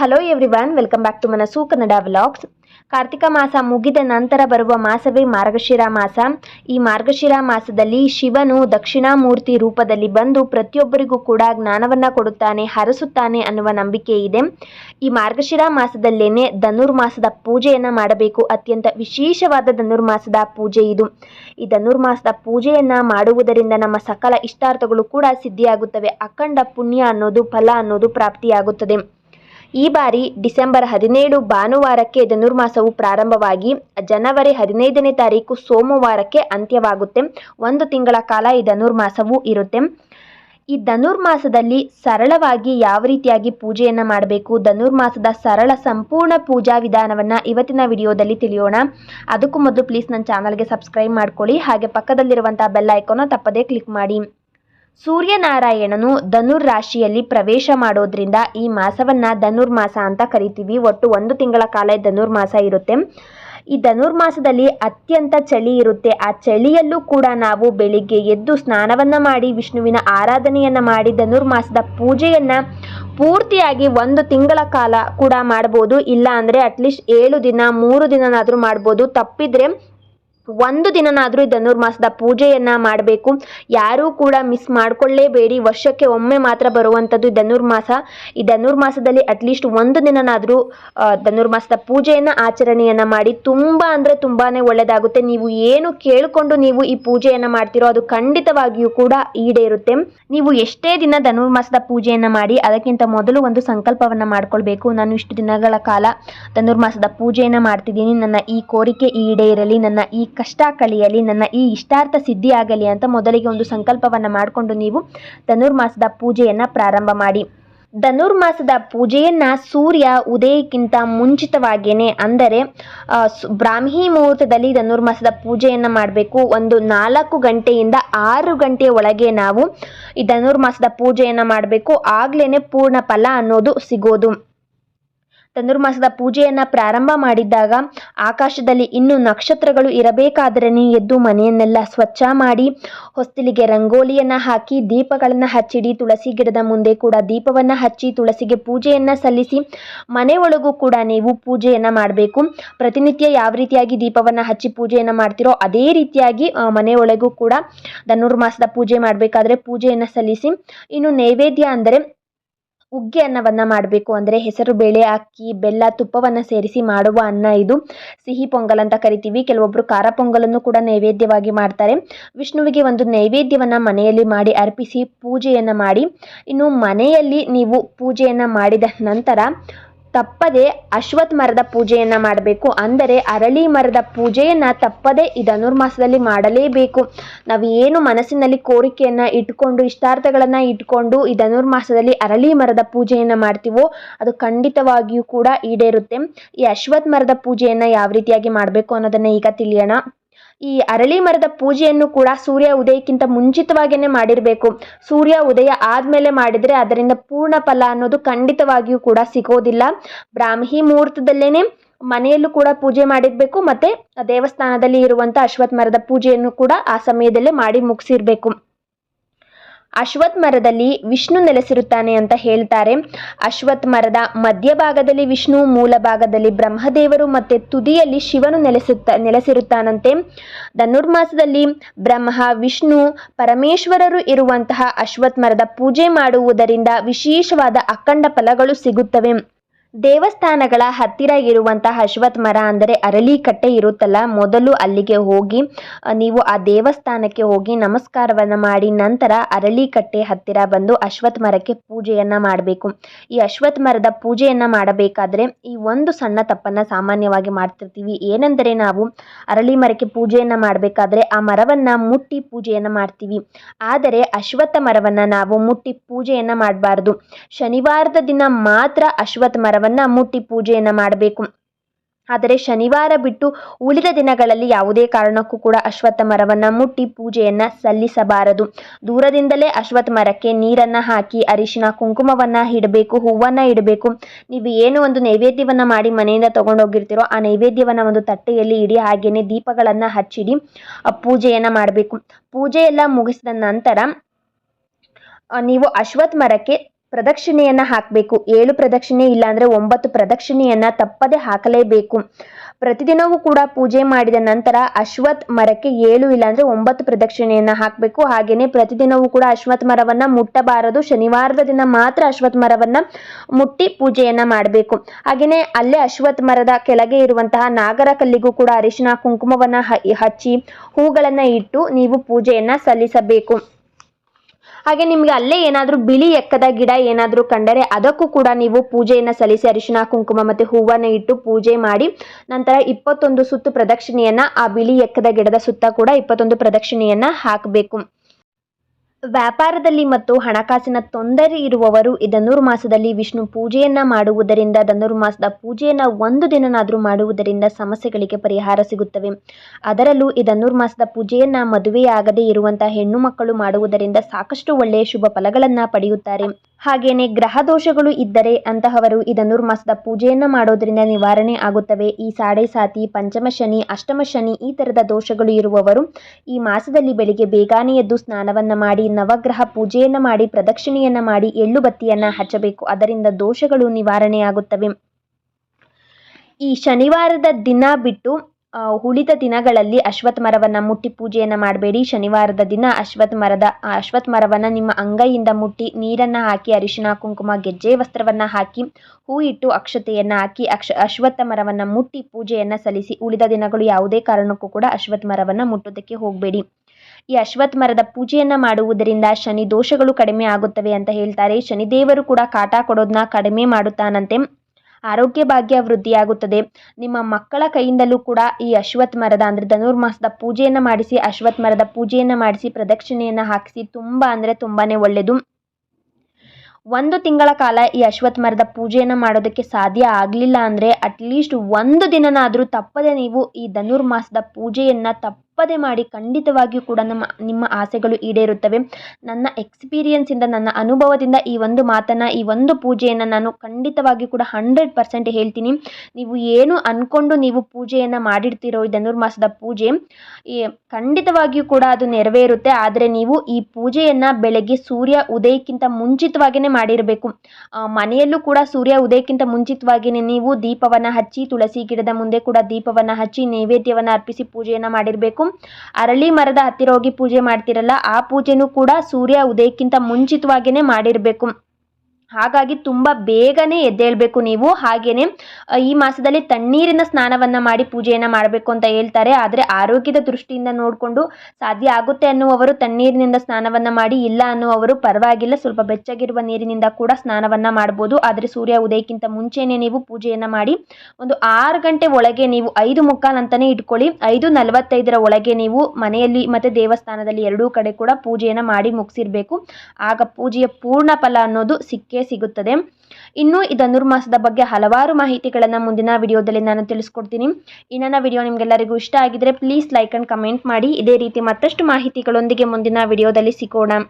Hello everyone welcome back to Manassu Kannada vlogs Kartika ಮಾಸ ಮುಗಿದ ನಂತರ ಬರುವ ಮಾಸವೇ ಮಾರ್ಗಶಿರ ಮಾಸ. ಈ ಮಾರ್ಗಶಿರ ಮಾಸದಲ್ಲಿ ಶಿವನು ದಕ್ಷಿಣಾಮೂರ್ತಿ ರೂಪದಲ್ಲಿ ಬಂದು ಪ್ರತಿಯೊಬ್ಬರಿಗೂ ಕೂಡ ಜ್ಞಾನವನ್ನ ಕೊಡುತ್ತಾನೆ, ಹರಸುತ್ತಾನೆ ಅನ್ನುವ ನಂಬಿಕೆ ಇದೆ. ಈ ಮಾರ್ಗಶಿರ ಮಾಸದಲ್ಲೇನೆ ಧನುರ್ಮಾಸದ ಪೂಜೆಯನ್ನ ಮಾಡಬೇಕು. ಅತ್ಯಂತ ವಿಶೇಷವಾದ ಧನುರ್ಮಾಸದ ಪೂಜೆ ಇದು. ಈ ಧನುರ್ಮಾಸದ ಪೂಜೆಯನ್ನ ಮಾಡುವುದರಿಂದ ನಮ್ಮ ಸಕಲ ಇಷ್ಟಾರ್ಥಗಳು ಕೂಡ ಸಿದ್ಧಿಯಾಗುತ್ತವೆ. ಅಖಂಡ ಪುಣ್ಯ ಅನ್ನೋದು, ಫಲ ಅನ್ನೋದು ಪ್ರಾಪ್ತಿಯಾಗುತ್ತದೆ. ಈ ಬಾರಿ ಡಿಸೆಂಬರ್ ಹದಿನೇಳು ಭಾನುವಾರಕ್ಕೆ ಧನುರ್ಮಾಸವು ಪ್ರಾರಂಭವಾಗಿ ಜನವರಿ ಹದಿನೈದನೇ ತಾರೀಕು ಸೋಮವಾರಕ್ಕೆ ಅಂತ್ಯವಾಗುತ್ತೆ. ಒಂದು ತಿಂಗಳ ಕಾಲ ಈ ಧನುರ್ಮಾಸವು ಇರುತ್ತೆ. ಈ ಧನುರ್ಮಾಸದಲ್ಲಿ ಸರಳವಾಗಿ ಯಾವ ರೀತಿಯಾಗಿ ಪೂಜೆಯನ್ನು ಮಾಡಬೇಕು, ಧನುರ್ಮಾಸದ ಸರಳ ಸಂಪೂರ್ಣ ಪೂಜಾ ವಿಧಾನವನ್ನು ಇವತ್ತಿನ ವಿಡಿಯೋದಲ್ಲಿ ತಿಳಿಯೋಣ. ಅದಕ್ಕೂ ಮೊದಲು ಪ್ಲೀಸ್ ನನ್ನ ಚಾನಲ್ಗೆ ಸಬ್ಸ್ಕ್ರೈಬ್ ಮಾಡ್ಕೊಳ್ಳಿ. ಹಾಗೆ ಪಕ್ಕದಲ್ಲಿರುವಂಥ ಬೆಲ್ ಐಕೋನ ತಪ್ಪದೇ ಕ್ಲಿಕ್ ಮಾಡಿ. ಸೂರ್ಯನಾರಾಯಣನು ಧನುರ್ ರಾಶಿಯಲ್ಲಿ ಪ್ರವೇಶ ಮಾಡೋದ್ರಿಂದ ಈ ಮಾಸವನ್ನ ಧನುರ್ಮಾಸ ಅಂತ ಕರಿತೀವಿ. ಒಟ್ಟು ಒಂದು ತಿಂಗಳ ಕಾಲ ಧನುರ್ಮಾಸ ಇರುತ್ತೆ. ಈ ಧನುರ್ಮಾಸದಲ್ಲಿ ಅತ್ಯಂತ ಚಳಿ ಇರುತ್ತೆ. ಆ ಚಳಿಯಲ್ಲೂ ಕೂಡ ನಾವು ಬೆಳಿಗ್ಗೆ ಎದ್ದು ಸ್ನಾನವನ್ನ ಮಾಡಿ, ವಿಷ್ಣುವಿನ ಆರಾಧನೆಯನ್ನ ಮಾಡಿ ಧನುರ್ಮಾಸದ ಪೂಜೆಯನ್ನ ಪೂರ್ತಿಯಾಗಿ ಒಂದು ತಿಂಗಳ ಕಾಲ ಕೂಡ ಮಾಡ್ಬೋದು. ಇಲ್ಲ ಅಂದರೆ ಅಟ್ಲೀಸ್ಟ್ ಏಳು ದಿನ, ಮೂರು ದಿನನಾದರೂ ಮಾಡ್ಬೋದು. ತಪ್ಪಿದ್ರೆ ಒಂದು ದಿನನಾದರೂ ಈ ಧನುರ್ಮಾಸದ ಪೂಜೆಯನ್ನು ಮಾಡಬೇಕು. ಯಾರೂ ಕೂಡ ಮಿಸ್ ಮಾಡ್ಕೊಳ್ಳೇಬೇಡಿ. ವರ್ಷಕ್ಕೆ ಒಮ್ಮೆ ಮಾತ್ರ ಬರುವಂಥದ್ದು ಧನುರ್ಮಾಸ. ಈ ಧನುರ್ಮಾಸದಲ್ಲಿ ಅಟ್ಲೀಸ್ಟ್ ಒಂದು ದಿನನಾದರೂ ಧನುರ್ಮಾಸದ ಪೂಜೆಯನ್ನು, ಆಚರಣೆಯನ್ನ ಮಾಡಿ ತುಂಬ ಅಂದರೆ ತುಂಬಾನೇ ಒಳ್ಳೆಯದಾಗುತ್ತೆ ನೀವು ಏನು ಕೇಳಿಕೊಂಡು ನೀವು ಈ ಪೂಜೆಯನ್ನು ಮಾಡ್ತಿರೋ ಅದು ಖಂಡಿತವಾಗಿಯೂ ಕೂಡ ಈಡೇರುತ್ತೆ. ನೀವು ಎಷ್ಟೇ ದಿನ ಧನುರ್ಮಾಸದ ಪೂಜೆಯನ್ನು ಮಾಡಿ ಅದಕ್ಕಿಂತ ಮೊದಲು ಒಂದು ಸಂಕಲ್ಪವನ್ನ ಮಾಡ್ಕೊಳ್ಬೇಕು. ನಾನು ಇಷ್ಟು ದಿನಗಳ ಕಾಲ ಧನುರ್ಮಾಸದ ಪೂಜೆಯನ್ನು ಮಾಡ್ತಿದ್ದೀನಿ. ನನ್ನ ಈ ಕೋರಿಕೆ ಈಡೇರಲಿ. ನನ್ನ ಈ ಕಷ್ಟ ಕಳೆಯಲಿ ನನ್ನ ಈ ಇಷ್ಟಾರ್ಥ ಸಿದ್ಧಿಯಾಗಲಿ ಅಂತ ಮೊದಲಿಗೆ ಒಂದು ಸಂಕಲ್ಪವನ್ನ ಮಾಡಿಕೊಂಡು ನೀವು ಧನುರ್ಮಾಸದ ಪೂಜೆಯನ್ನ ಪ್ರಾರಂಭ ಮಾಡಿ. ಧನುರ್ಮಾಸದ ಪೂಜೆಯನ್ನ ಸೂರ್ಯ ಉದಯಕ್ಕಿಂತ ಮುಂಚಿತವಾಗಿಯೇ ಅಂದರೆ ಬ್ರಾಹ್ಮಿ ಮುಹೂರ್ತದಲ್ಲಿ ಧನುರ್ಮಾಸದ ಪೂಜೆಯನ್ನ ಮಾಡಬೇಕು. ಒಂದು ನಾಲ್ಕು ಗಂಟೆಯಿಂದ ಆರು ಗಂಟೆಯ ಒಳಗೆ ನಾವು ಈ ಧನುರ್ಮಾಸದ ಪೂಜೆಯನ್ನ ಮಾಡಬೇಕು. ಆಗ್ಲೇನೆ ಪೂರ್ಣ ಫಲ ಅನ್ನೋದು ಸಿಗೋದು. ಧನುರ್ಮಾಸದ ಪೂಜೆಯನ್ನ ಪ್ರಾರಂಭ ಮಾಡಿದ್ದಾಗ ಆಕಾಶದಲ್ಲಿ ಇನ್ನು ನಕ್ಷತ್ರಗಳು ಇರಬೇಕಾದರೆ ಎದ್ದು ಮನೆಯನ್ನೆಲ್ಲ ಸ್ವಚ್ಛ ಮಾಡಿ ಹೊಸ್ತಿಲಿಗೆ ರಂಗೋಲಿಯನ್ನ ಹಾಕಿ ದೀಪಗಳನ್ನ ಹಚ್ಚಿಡಿ. ತುಳಸಿ ಗಿಡದ ಮುಂದೆ ಕೂಡ ದೀಪವನ್ನ ಹಚ್ಚಿ ತುಳಸಿಗೆ ಪೂಜೆಯನ್ನ ಸಲ್ಲಿಸಿ ಮನೆ ಒಳಗೂ ಕೂಡ ನೀವು ಪೂಜೆಯನ್ನ ಮಾಡಬೇಕು. ಪ್ರತಿನಿತ್ಯ ಯಾವ ರೀತಿಯಾಗಿ ದೀಪವನ್ನ ಹಚ್ಚಿ ಪೂಜೆಯನ್ನ ಮಾಡ್ತಿರೋ ಅದೇ ರೀತಿಯಾಗಿ ಮನೆ ಮನೆಯೊಳಗೂ ಕೂಡ ಧನುರ್ಮಾಸದ ಪೂಜೆ ಮಾಡಬೇಕಾದ್ರೆ ಪೂಜೆಯನ್ನ ಸಲ್ಲಿಸಿ. ಇನ್ನು ನೈವೇದ್ಯ ಅಂದರೆ ಉಗ್ಗೆ ಅನ್ನವನ್ನು ಮಾಡಬೇಕು. ಅಂದರೆ ಹೆಸರು ಬೇಳೆ ಅಕ್ಕಿ ಬೆಲ್ಲ, ತುಪ್ಪವನ್ನು ಸೇರಿಸಿ ಮಾಡುವ ಅನ್ನ ಇದು. ಸಿಹಿ ಪೊಂಗಲ್ ಅಂತ ಕರಿತೀವಿ. ಕೆಲವೊಬ್ಬರು ಖಾರ ಪೊಂಗಲನ್ನು ಕೂಡ ನೈವೇದ್ಯವಾಗಿ ಮಾಡ್ತಾರೆ. ವಿಷ್ಣುವಿಗೆ ಒಂದು ನೈವೇದ್ಯವನ್ನ ಮನೆಯಲ್ಲಿ ಮಾಡಿ ಅರ್ಪಿಸಿ ಪೂಜೆಯನ್ನ ಮಾಡಿ. ಇನ್ನು ಮನೆಯಲ್ಲಿ ನೀವು ಪೂಜೆಯನ್ನ ಮಾಡಿದ ನಂತರ ತಪ್ಪದೆ ಅಶ್ವತ್ಥ ಮರದ ಪೂಜೆಯನ್ನು ಮಾಡಬೇಕು. ಅಂದರೆ ಅರಳಿ ಮರದ ಪೂಜೆಯನ್ನು ತಪ್ಪದೆ ಈ ಧನುರ್ಮಾಸದಲ್ಲಿ ಮಾಡಲೇಬೇಕು. ನಾವು ಏನು ಮನಸ್ಸಿನಲ್ಲಿ ಕೋರಿಕೆಯನ್ನು ಇಟ್ಕೊಂಡು ಇಷ್ಟಾರ್ಥಗಳನ್ನು ಇಟ್ಕೊಂಡು ಈ ಧನುರ್ಮಾಸದಲ್ಲಿ ಅರಳಿ ಮರದ ಪೂಜೆಯನ್ನು ಮಾಡ್ತೀವೋ, ಅದು ಖಂಡಿತವಾಗಿಯೂ ಕೂಡ ಈಡೇರುತ್ತೆ. ಈ ಅಶ್ವತ್ಥ ಮರದ ಪೂಜೆಯನ್ನು ಯಾವ ರೀತಿಯಾಗಿ ಮಾಡಬೇಕು ಅನ್ನೋದನ್ನ ಈಗ ತಿಳಿಯೋಣ. ಈ ಅರಳಿ ಮರದ ಪೂಜೆಯನ್ನು ಕೂಡ ಸೂರ್ಯ ಉದಯಕ್ಕಿಂತ ಮುಂಚಿತವಾಗಿಯೇ ಮಾಡಿರಬೇಕು. ಸೂರ್ಯ ಉದಯ ಆದಮೇಲೆ ಮಾಡಿದ್ರೆ ಅದರಿಂದ ಪೂರ್ಣ ಫಲ ಅನ್ನೋದು ಖಂಡಿತವಾಗಿಯೂ ಕೂಡ ಸಿಗೋದಿಲ್ಲ. ಬ್ರಾಹ್ಮಿ ಮುಹೂರ್ತದಲ್ಲೇನೆ ಮನೆಯಲ್ಲೂ ಕೂಡ ಪೂಜೆ ಮಾಡಿರಬೇಕು ಮತ್ತೆ ದೇವಸ್ಥಾನದಲ್ಲಿ ಇರುವಂತ ಅಶ್ವತ್ಥ ಮರದ ಪೂಜೆಯನ್ನು ಕೂಡ ಆ ಸಮಯದಲ್ಲೇ ಮಾಡಿ ಮುಗಿಸಿರ್ಬೇಕು. ಅಶ್ವತ್ಥ ಮರದಲ್ಲಿ ವಿಷ್ಣು ನೆಲೆಸಿರುತ್ತಾನೆ ಅಂತ ಹೇಳ್ತಾರೆ. ಅಶ್ವತ್ ಮರದ ಮಧ್ಯಭಾಗದಲ್ಲಿ ವಿಷ್ಣು, ಮೂಲ ಭಾಗದಲ್ಲಿ ಬ್ರಹ್ಮದೇವರು ಮತ್ತೆ ತುದಿಯಲ್ಲಿ ಶಿವನು ನೆಲೆಸುತ್ತ, ನೆಲೆಸಿರುತ್ತಾನಂತೆ. ಧನುರ್ಮಾಸದಲ್ಲಿ ಬ್ರಹ್ಮ, ವಿಷ್ಣು, ಪರಮೇಶ್ವರರು ಇರುವಂತಹ ಅಶ್ವತ್ ಮರದ ಪೂಜೆ ಮಾಡುವುದರಿಂದ ವಿಶೇಷವಾದ ಅಖಂಡ ಫಲಗಳು ಸಿಗುತ್ತವೆ. ದೇವಸ್ಥಾನಗಳ ಹತ್ತಿರ ಇರುವಂತಹ ಅಶ್ವತ್ಥ ಮರ ಅಂದರೆ ಅರಳಿ ಕಟ್ಟೆ ಇರುತ್ತಲ್ಲ, ಮೊದಲು ಅಲ್ಲಿಗೆ ಹೋಗಿ ನೀವು ಆ ದೇವಸ್ಥಾನಕ್ಕೆ ಹೋಗಿ ನಮಸ್ಕಾರವನ್ನು ಮಾಡಿ ನಂತರ ಅರಳಿ ಕಟ್ಟೆ ಹತ್ತಿರ ಬಂದು ಅಶ್ವತ್ ಮರಕ್ಕೆ ಪೂಜೆಯನ್ನ ಮಾಡಬೇಕು. ಈ ಅಶ್ವತ್ ಮರದ ಪೂಜೆಯನ್ನ ಮಾಡಬೇಕಾದ್ರೆ ಈ ಒಂದು ಸಣ್ಣ ತಪ್ಪನ್ನ ಸಾಮಾನ್ಯವಾಗಿ ಮಾಡ್ತಿರ್ತೀವಿ. ಏನೆಂದರೆ ನಾವು ಅರಳಿ ಮರಕ್ಕೆ ಪೂಜೆಯನ್ನ ಮಾಡಬೇಕಾದ್ರೆ ಆ ಮರವನ್ನ ಮುಟ್ಟಿ ಪೂಜೆಯನ್ನ ಮಾಡ್ತೀವಿ. ಆದರೆ ಅಶ್ವತ್ಥ ಮರವನ್ನ ನಾವು ಮುಟ್ಟಿ ಪೂಜೆಯನ್ನ ಮಾಡಬಾರ್ದು. ಶನಿವಾರದ ದಿನ ಮಾತ್ರ ಅಶ್ವತ್ಥ ಮರವನ್ನ ಮುಟ್ಟಿ ಪೂಜೆಯನ್ನ ಮಾಡಬೇಕು. ಆದರೆ ಶನಿವಾರ ಬಿಟ್ಟು ಉಳಿದ ದಿನಗಳಲ್ಲಿ ಯಾವುದೇ ಕಾರಣಕ್ಕೂ ಕೂಡ ಅಶ್ವತ್ಥ ಮರವನ್ನ ಮುಟ್ಟಿ ಪೂಜೆಯನ್ನ ಸಲ್ಲಿಸಬಾರದು. ದೂರದಿಂದಲೇ ಅಶ್ವತ್ಥ ಮರಕ್ಕೆ ನೀರನ್ನ ಹಾಕಿ ಅರಿಶಿನ ಕುಂಕುಮವನ್ನ ಇಡಬೇಕು, ಹೂವನ್ನ ಇಡಬೇಕು. ನೀವು ಏನು ಒಂದು ನೈವೇದ್ಯವನ್ನ ಮಾಡಿ ಮನೆಯಿಂದ ತಗೊಂಡೋಗಿರ್ತೀರೋ ಆ ನೈವೇದ್ಯವನ್ನ ಒಂದು ತಟ್ಟೆಯಲ್ಲಿ ಇಡಿ, ಹಾಗೇನೆ ದೀಪಗಳನ್ನ ಹಚ್ಚಿಡಿ ಪೂಜೆಯನ್ನ ಮಾಡಬೇಕು. ಪೂಜೆ ಎಲ್ಲ ಮುಗಿಸಿದ ನಂತರ ನೀವು ಅಶ್ವತ್ಥ ಮರಕ್ಕೆ ಪ್ರದಕ್ಷಿಣೆಯನ್ನು ಹಾಕಬೇಕು. ಏಳು ಪ್ರದಕ್ಷಿಣೆ ಇಲ್ಲಾಂದರೆ ಒಂಬತ್ತು ಪ್ರದಕ್ಷಿಣೆಯನ್ನು ತಪ್ಪದೆ ಹಾಕಲೇಬೇಕು. ಪ್ರತಿದಿನವೂ ಕೂಡ ಪೂಜೆ ಮಾಡಿದ ನಂತರ ಅಶ್ವತ್ ಮರಕ್ಕೆ ಏಳು ಇಲ್ಲಾಂದರೆ ಒಂಬತ್ತು ಪ್ರದಕ್ಷಿಣೆಯನ್ನು ಹಾಕಬೇಕು. ಹಾಗೆಯೇ ಪ್ರತಿದಿನವೂ ಕೂಡ ಅಶ್ವತ್ ಮರವನ್ನು ಮುಟ್ಟಬಾರದು. ಶನಿವಾರದ ದಿನ ಮಾತ್ರ ಅಶ್ವತ್ ಮರವನ್ನು ಮುಟ್ಟಿ ಪೂಜೆಯನ್ನು ಮಾಡಬೇಕು. ಹಾಗೆಯೇ ಅಲ್ಲೇ ಅಶ್ವತ್ ಮರದ ಕೆಳಗೆ ಇರುವಂತಹ ನಾಗರ ಕಲ್ಲಿಗೂ ಕೂಡ ಅರಿಶಿನ ಕುಂಕುಮವನ್ನು ಹಚ್ಚಿ ಹೂಗಳನ್ನು ಇಟ್ಟು ನೀವು ಪೂಜೆಯನ್ನು ಸಲ್ಲಿಸಬೇಕು. ಹಾಗೆ ನಿಮ್ಗೆ ಅಲ್ಲೇ ಏನಾದರೂ ಬಿಳಿ ಎಕ್ಕದ ಗಿಡ ಏನಾದರೂ ಕಂಡರೆ ಅದಕ್ಕೂ ಕೂಡ ನೀವು ಪೂಜೆಯನ್ನು ಸಲ್ಲಿಸಿ ಅರಿಶಿನ ಕುಂಕುಮ ಮತ್ತು ಹೂವನ್ನು ಇಟ್ಟು ಪೂಜೆ ಮಾಡಿ, ನಂತರ ಇಪ್ಪತ್ತೊಂದು ಸುತ್ತು ಪ್ರದಕ್ಷಿಣೆಯನ್ನು ಆ ಬಿಳಿ ಎಕ್ಕದ ಗಿಡದ ಸುತ್ತ ಕೂಡ ಇಪ್ಪತ್ತೊಂದು ಪ್ರದಕ್ಷಿಣೆಯನ್ನು ಹಾಕಬೇಕು. ವ್ಯಾಪಾರದಲ್ಲಿ ಮತ್ತು ಹಣಕಾಸಿನ ತೊಂದರೆ ಇರುವವರು ಈ ಧನುರ್ಮಾಸದಲ್ಲಿ ವಿಷ್ಣು ಪೂಜೆಯನ್ನು ಮಾಡುವುದರಿಂದ ಧನುರ್ಮಾಸದ ಪೂಜೆಯನ್ನು ಒಂದು ದಿನನಾದರೂ ಮಾಡುವುದರಿಂದ ಸಮಸ್ಯೆಗಳಿಗೆ ಪರಿಹಾರ ಸಿಗುತ್ತವೆ. ಅದರಲ್ಲೂ ಈ ಧನುರ್ಮಾಸದ ಪೂಜೆಯನ್ನು ಮದುವೆಯಾಗದೇ ಇರುವಂತಹ ಹೆಣ್ಣು ಮಕ್ಕಳು ಮಾಡುವುದರಿಂದ ಸಾಕಷ್ಟು ಒಳ್ಳೆಯ ಶುಭ ಫಲಗಳನ್ನು ಪಡೆಯುತ್ತಾರೆ. ಹಾಗೆಯೇ ಗ್ರಹ ದೋಷಗಳು ಇದ್ದರೆ ಅಂತಹವರು ಈ ಧನುರ್ಮಾಸದ ಪೂಜೆಯನ್ನು ಮಾಡೋದರಿಂದ ನಿವಾರಣೆ ಆಗುತ್ತವೆ. ಈ ಸಾಡೆ ಸಾತಿ, ಪಂಚಮ ಶನಿ, ಅಷ್ಟಮ ಶನಿ ಈ ಥರದ ದೋಷಗಳು ಇರುವವರು ಈ ಮಾಸದಲ್ಲಿ ಬೆಳಿಗ್ಗೆ ಬೇಗನೆ ಎದ್ದು ಸ್ನಾನವನ್ನು ಮಾಡಿ ನವಗ್ರಹ ಪೂಜೆಯನ್ನ ಮಾಡಿ, ಪ್ರದಕ್ಷಿಣೆಯನ್ನ ಮಾಡಿ ಎಳ್ಳು ಬತ್ತಿಯನ್ನು ಹಚ್ಚಬೇಕು. ಅದರಿಂದ ದೋಷಗಳು ನಿವಾರಣೆಯಾಗುತ್ತವೆ. ಈ ಶನಿವಾರದ ದಿನ ಬಿಟ್ಟು ಉಳಿದ ದಿನಗಳಲ್ಲಿ ಅಶ್ವತ್ಥ ಮರವನ್ನ ಮುಟ್ಟಿ ಪೂಜೆಯನ್ನ ಮಾಡಬೇಡಿ. ಶನಿವಾರದ ದಿನ ಅಶ್ವತ್ಥ ಮರದ ಅಶ್ವತ್ಥ ಮರವನ್ನ ನಿಮ್ಮ ಅಂಗೈಯಿಂದ ಮುಟ್ಟಿ, ನೀರನ್ನ ಹಾಕಿ ಅರಿಶಿನ ಕುಂಕುಮ, ಗೆಜ್ಜೆ ವಸ್ತ್ರವನ್ನ ಹಾಕಿ, ಹೂ ಇಟ್ಟು ಅಕ್ಷತೆಯನ್ನ ಹಾಕಿ, ಅಕ್ಷ ಅಶ್ವತ್ಥ ಮರವನ್ನು ಮುಟ್ಟಿ ಪೂಜೆಯನ್ನ ಸಲ್ಲಿಸಿ. ಉಳಿದ ದಿನಗಳು ಯಾವುದೇ ಕಾರಣಕ್ಕೂ ಕೂಡ ಅಶ್ವತ್ಥ ಮರವನ್ನ ಮುಟ್ಟೋದಕ್ಕೆ ಹೋಗಬೇಡಿ. ಈ ಅಶ್ವತ್ಥ ಮರದ ಪೂಜೆಯನ್ನು ಮಾಡುವುದರಿಂದ ಶನಿ ದೋಷಗಳು ಕಡಿಮೆ ಆಗುತ್ತವೆ ಅಂತ ಹೇಳ್ತಾರೆ. ಶನಿದೇವರು ಕೂಡ ಕಾಟ ಕೊಡೋದನ್ನ ಕಡಿಮೆ ಮಾಡುತ್ತಾನಂತೆ. ಆರೋಗ್ಯ ಭಾಗ್ಯ ವೃದ್ಧಿಯಾಗುತ್ತದೆ. ನಿಮ್ಮ ಮಕ್ಕಳ ಕೈಯಿಂದಲೂ ಕೂಡ ಈ ಅಶ್ವತ್ಥ ಮರದ ಅಂದರೆ ಧನುರ್ಮಾಸದ ಪೂಜೆಯನ್ನು ಮಾಡಿಸಿ, ಅಶ್ವತ್ಥ ಮರದ ಪೂಜೆಯನ್ನು ಮಾಡಿಸಿ ಪ್ರದಕ್ಷಿಣೆಯನ್ನು ಹಾಕಿಸಿ ತುಂಬ ಅಂದರೆ ತುಂಬಾ ಒಳ್ಳೆಯದು ಒಂದು ತಿಂಗಳ ಕಾಲ ಈ ಅಶ್ವತ್ಥ ಮರದ ಪೂಜೆಯನ್ನು ಮಾಡೋದಕ್ಕೆ ಸಾಧ್ಯ ಆಗಲಿಲ್ಲ ಅಂದರೆ ಅಟ್ಲೀಸ್ಟ್ ಒಂದು ದಿನನಾದರೂ ತಪ್ಪದೆ ನೀವು ಈ ಧನುರ್ಮಾಸದ ಪೂಜೆಯನ್ನು ತಪ್ಪು ತಪ್ಪದೆ ಮಾಡಿ ಖಂಡಿತವಾಗಿಯೂ ಕೂಡ ನಮ್ಮ, ನಿಮ್ಮ ಆಸೆಗಳು ಈಡೇರುತ್ತವೆ. ನನ್ನ ಎಕ್ಸ್ಪೀರಿಯನ್ಸಿಂದ ನನ್ನ ಅನುಭವದಿಂದ ಈ ಒಂದು ಮಾತನ್ನು, ಈ ಒಂದು ಪೂಜೆಯನ್ನು ನಾನು ಖಂಡಿತವಾಗಿ ಕೂಡ ಹಂಡ್ರೆಡ್ ಪರ್ಸೆಂಟ್ ಹೇಳ್ತೀನಿ. ನೀವು ಏನು ಅಂದ್ಕೊಂಡು ನೀವು ಪೂಜೆಯನ್ನು ಮಾಡಿರ್ತೀರೋ ಈ ಧನುರ್ಮಾಸದ ಪೂಜೆ ಖಂಡಿತವಾಗಿಯೂ ಕೂಡ ಅದು ನೆರವೇರುತ್ತೆ. ಆದರೆ ನೀವು ಈ ಪೂಜೆಯನ್ನು ಬೆಳಗ್ಗೆ ಸೂರ್ಯ ಉದಯಕ್ಕಿಂತ ಮುಂಚಿತವಾಗಿಯೇ ಮಾಡಿರಬೇಕು. ಮನೆಯಲ್ಲೂ ಕೂಡ ಸೂರ್ಯ ಉದಯಕ್ಕಿಂತ ಮುಂಚಿತವಾಗಿಯೇ ನೀವು ದೀಪವನ್ನು ಹಚ್ಚಿ, ತುಳಸಿ ಗಿಡದ ಮುಂದೆ ಕೂಡ ದೀಪವನ್ನು ಹಚ್ಚಿ, ನೈವೇದ್ಯವನ್ನು ಅರ್ಪಿಸಿ ಪೂಜೆಯನ್ನು ಮಾಡಿರಬೇಕು. ಅರಳಿ ಮರದ ಹತ್ತಿರ ಹೋಗಿ ಪೂಜೆ ಮಾಡ್ತಿರಲ್ಲ ಆ ಪೂಜೆನೂ ಕೂಡ ಸೂರ್ಯ ಉದಯಕ್ಕಿಂತ ಮುಂಚಿತವಾಗಿಯೇ ಮಾಡಿರಬೇಕು. ಹಾಗಾಗಿ ತುಂಬ ಬೇಗನೆ ಎದ್ದೇಳಬೇಕು ನೀವು. ಹಾಗೆಯೇ ಈ ಮಾಸದಲ್ಲಿ ತಣ್ಣೀರಿನ ಸ್ನಾನವನ್ನು ಮಾಡಿ ಪೂಜೆಯನ್ನು ಮಾಡಬೇಕು ಅಂತ ಹೇಳ್ತಾರೆ. ಆದರೆ ಆರೋಗ್ಯದ ದೃಷ್ಟಿಯಿಂದ ನೋಡಿಕೊಂಡು ಸಾಧ್ಯ ಆಗುತ್ತೆ ಅನ್ನುವವರು ತಣ್ಣೀರಿನಿಂದ ಸ್ನಾನವನ್ನು ಮಾಡಿ, ಇಲ್ಲ ಅನ್ನುವರು ಪರವಾಗಿಲ್ಲ, ಸ್ವಲ್ಪ ಬೆಚ್ಚಗಿರುವ ನೀರಿನಿಂದ ಕೂಡ ಸ್ನಾನವನ್ನು ಮಾಡ್ಬೋದು. ಆದರೆ ಸೂರ್ಯ ಉದಯಕ್ಕಿಂತ ಮುಂಚೆನೇ ನೀವು ಪೂಜೆಯನ್ನು ಮಾಡಿ, ಒಂದು ಆರು ಗಂಟೆ ಒಳಗೆ ನೀವು ಐದು ಮುಕ್ಕಾಲು ಅಂತಲೇ ಇಟ್ಕೊಳ್ಳಿ. ಐದು ನಲವತ್ತೈದರ ಒಳಗೆ ನೀವು ಮನೆಯಲ್ಲಿ ಮತ್ತು ದೇವಸ್ಥಾನದಲ್ಲಿ ಎರಡೂ ಕಡೆ ಕೂಡ ಪೂಜೆಯನ್ನು ಮಾಡಿ ಮುಗಿಸಿರಬೇಕು. ಆಗ ಪೂಜೆಯ ಪೂರ್ಣ ಫಲ ಅನ್ನೋದು ಸಿಕ್ಕೇ ಸಿಗುತ್ತದೆ. ಇನ್ನು ಈ ಧನುರ್ಮಾಸದ ಬಗ್ಗೆ ಹಲವಾರು ಮಾಹಿತಿಗಳನ್ನು ಮುಂದಿನ ವಿಡಿಯೋದಲ್ಲಿ ನಾನು ತಿಳಿಸ್ಕೊಡ್ತೀನಿ. ಈ ನನ್ನ ವಿಡಿಯೋ ನಿಮಗೆಲ್ಲರಿಗೂ ಇಷ್ಟ ಆಗಿದ್ರೆ ಪ್ಲೀಸ್ ಲೈಕ್ ಆ್ಯಂಡ್ ಕಮೆಂಟ್ ಮಾಡಿ. ಇದೇ ರೀತಿ ಮತ್ತಷ್ಟು ಮಾಹಿತಿಗಳೊಂದಿಗೆ ಮುಂದಿನ ವಿಡಿಯೋದಲ್ಲಿ ಸಿಗೋಣ.